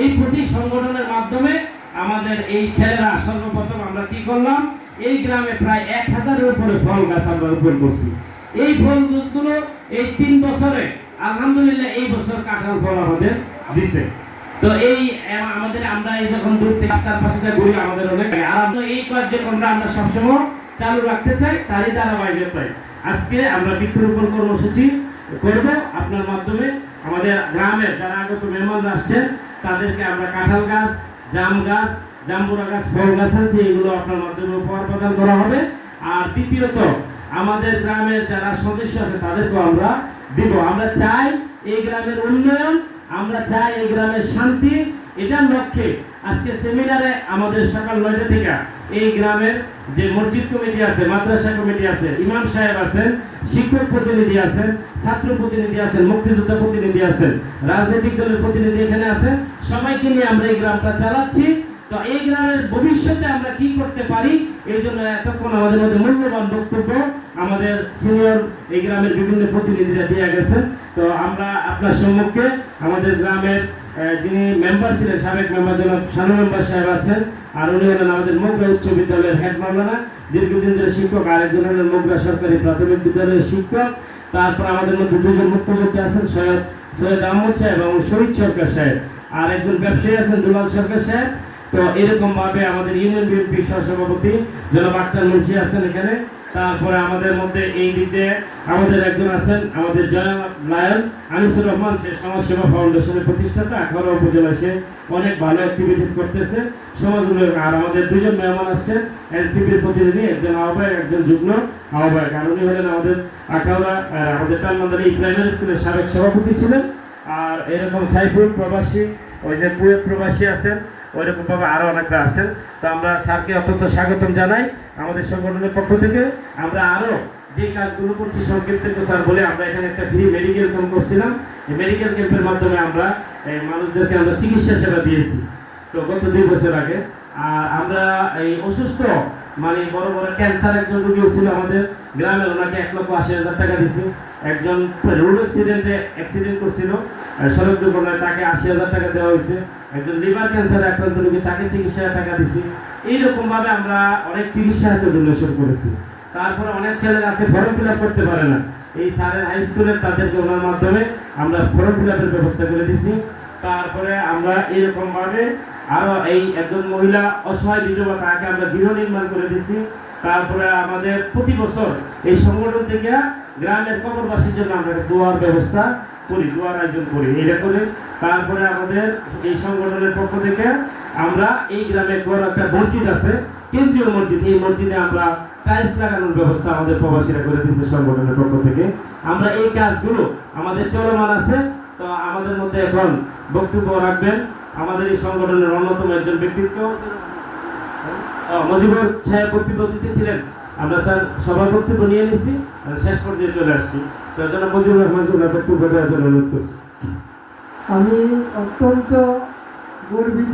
এই প্রতি সংগঠনের মাধ্যমে আমাদের এই ছেলেরা সর্বপ্রথম আমরা কি করলাম? এই গ্রামে প্রায় এক হাজারের উপরে ফল গাছ আমরা রোপণ করছি। এই ফল গাছগুলো এই তিন বছরে, আলহামদুলিল্লাহ এই বছর কাঁঠাল ফল আমাদের দিছে। তো এই আমাদের, আমরা এই যখন দূর থেকে রাস্তার পাশে যা ঘুরি, আমাদের অনেক আরাম। তো এই কার্যক্রমটা আমরা সবসময় চালু রাখতে চাই, তারই ধারাবাহিকতায় আজকে আমরা বৃক্ষরোপণ কর্মসূচি করব। আপনার মাধ্যমে আমাদের গ্রামের যারা আগত মেহমানরা আসছেন তাদেরকে আমরা কাঁঠাল গাছ, জাম গাছ, জাম্বুরা গাছ, ফল গাছ আছে এগুলো আপনার মাধ্যমে উপহার প্রদান করা হবে। আর তৃতীয়ত, আমাদের গ্রামের যারা সদস্য আছে, তাদেরকেও আমরা দিব। আমরা চাই এই গ্রামের উন্নয়ন, আমরা চাই এই গ্রামের শান্তি এটার লক্ষ্যে আজকে সেমিনারে আমাদের সকাল নয়টা থেকে এই গ্রামের যে মসজিদ কমিটি আছে, মাদ্রাসা কমিটি আছে, ইমাম সাহেব আছেন, শিক্ষক প্রতিনিধি আছেন, ছাত্র প্রতিনিধি আছেন, মুক্তিযোদ্ধা প্রতিনিধি আছেন, রাজনৈতিক দলের প্রতিনিধি এখানে আছেন সবাইকে নিয়ে আমরা এই গ্রামটা চালাচ্ছি। তো এই গ্রামের ভবিষ্যতে আমরা কি করতে পারি? এই জন্য এতক্ষণ আমাদের মধ্যে মূল্যবান বক্তব্য আমাদের সিনিয়র এই গ্রামের বিভিন্ন প্রতিনিধিরা দিয়ে গেছেন। তো আমরা আপনার সম্মুখে আমাদের গ্রামের যিনি মেম্বার ছিলেন, সাবেক মেম্বার জনাব শানু মেম্বার সাহেব আছেন, আর উনি হলেন আমাদের মোগরা উচ্চ বিদ্যালয়ের হেড মাওলানা, দীর্ঘদিন ধরে শিক্ষক, আরেকজন হলেন মোগরা সরকারি প্রাথমিক বিদ্যালয়ের শিক্ষক। তারপর আমাদের মধ্যে দুজন মুক্তযোদ্ধা আছেন, সৈয়দ সৈয়দ আহমদ সাহেব এবং শহীদ সরকার সাহেব। আর একজন ব্যবসায়ী আছেন, দুলাল সরকার সাহেব। তো এরকম ভাবে আমাদের ইউনিয়ন বিএনপি সহসভাপতি জনাব আক্তার মুন্সি আছেন এখানে। তারপরে আমাদের মধ্যে এই দিকে আমাদের একজন আছেন, আমাদের জনাব লায়ন আনিসুর রহমান। সে সমাজসেবা ফাউন্ডেশনের প্রতিষ্ঠাতা। আখাউড়া উপজেলা সে অনেক ভালো অ্যাক্টিভিটিস করতেছে সমাজ আর আমাদের দুজন মেহমান আসছেন, এনসিপির প্রতিনিধি, একজন আহ্বায়ক, একজন যুগ্ম আহ্বায়ক। আর উনি হলেন আমাদের আখাউড়া আমাদের টালমান্দার এই প্রাইমারি স্কুলের সাবেক সভাপতি ছিলেন। আর এরকম সাইফুল প্রবাসী, ওই যে কুয়েত প্রবাসী আছেন ওইরকম আরও আরও অনেকটা আছেন তো আমরা স্যারকে অত্যন্ত স্বাগতম জানাই আমাদের সংগঠনের পক্ষ থেকে। আমরা আরও যে কাজগুলো করছি সংক্ষিপ্ত স্যার বলে আমরা এখানে একটা ফ্রি মেডিকেল ক্যাম্প করছিলাম। এই মেডিকেল ক্যাম্পের মাধ্যমে আমরা মানুষদেরকে আমরা চিকিৎসা সেবা দিয়েছি। তো গত দুই বছর আগে আর আমরা এই অসুস্থ মানে বড় বড় ক্যান্সার একজন রোগীও ছিল আমাদের। গ্রামের ওনাকে এক লক্ষ আশি হাজার টাকা দিছি। একজন রোড অ্যাক্সিডেন্টে অ্যাক্সিডেন্ট করছিল। সড়ক দুর্ঘটনায় তাকে আশি হাজার টাকা দেওয়া হয়েছে। একজন লিভার ক্যান্সারে আক্রান্ত রোগী তাকে চিকিৎসার টাকা দিছি। এইরকম ভাবে আমরা অনেক চিকিৎসা হাতে ডোনেশন করেছি। তারপরে অনেক ছেলেরা আছে ফর্ম ফিল করতে পারে না। এই স্যারের হাই স্কুলের তাদেরকে ওনার মাধ্যমে আমরা ফর্ম ফিল ব্যবস্থা করে দিছি। তারপরে আমরা এরকম ভাবে আরও এই একজন মহিলা অসহায় বিধবা, তাকে আমরা গৃহ নির্মাণ করে দিছি। তারপরে আমাদের প্রতি বছর এই সংগঠন থেকে গ্রামের কবরবাসীর জন্য আমরা দোয়ার ব্যবস্থা করি, দোয়ার আয়োজন করি, এটা করে তারপরে আমাদের এই সংগঠনের পক্ষ থেকে আমরা এই গ্রামে একটা মসজিদ আছে, কেন্দ্রীয় মসজিদ, এই মসজিদে আমরা টাইলস লাগানোর ব্যবস্থা আমাদের প্রবাসীরা করে দিচ্ছে সংগঠনের পক্ষ থেকে। আমরা এই কাজগুলো আমাদের চলমান আছে, তো আমাদের মধ্যে এখন বক্তব্য রাখবেন। আমাদের এই সংগঠনের অন্যতম একজন ব্যক্তিত্ব। মজিবুর সাহেব বক্তব্য দিতেছিলেন। আমরা স্যার সবার বক্তব্য নিয়ে নিছি শেষ পর্যায়ে চলে আসছি। তার জন্য মজিবুর রহমানকে বক্তব্য দেওয়ার জন্য অনুরোধ করছি। আমি অত্যন্ত গর্বিত